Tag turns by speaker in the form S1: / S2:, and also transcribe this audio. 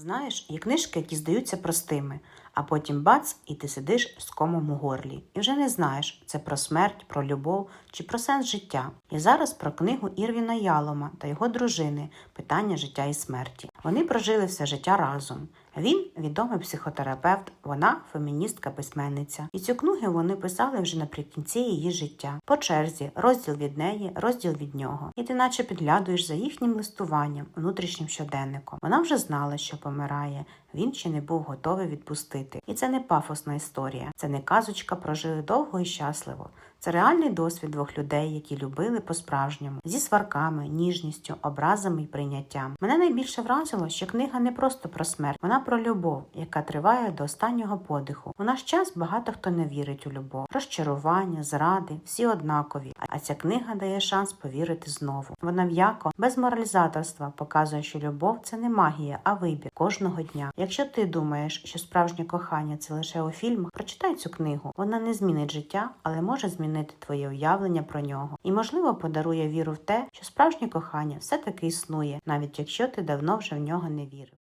S1: Знаєш, є книжки, які здаються простими, а потім бац, і ти сидиш з комом у горлі. І вже не знаєш, це про смерть, про любов чи про сенс життя. І зараз про книгу Ірвіна Ялома та його дружини Питання життя і смерті. Вони прожили все життя разом. Він відомий психотерапевт, вона феміністка письменниця. І цю книгу вони писали вже наприкінці її життя. По черзі, розділ від неї, розділ від нього. І ти наче підглядуєш за їхнім листуванням, внутрішнім щоденником. Вона вже знала, що помирає. Він ще не був готовий відпустити. І це не пафосна історія, це не казочка прожили довго і щасливо. Це реальний досвід двох людей, які любили по-справжньому, зі сварками, ніжністю, образами і прийняттям. Мене найбільше вразило, що книга не просто про смерть, вона про любов, яка триває до останнього подиху. У наш час багато хто не вірить у любов, розчарування, зради, всі однакові. А ця книга дає шанс повірити знову. Вона м'яко, без моралізаторства, показує, що любов це не магія, а вибір кожного дня. Якщо ти думаєш, що справжнє кохання це лише у фільмах, прочитай цю книгу. Вона не змінить життя, але може змінити твоє уявлення про нього. І, можливо, подарує віру в те, що справжнє кохання все таки існує, навіть якщо ти давно вже в нього не вірив.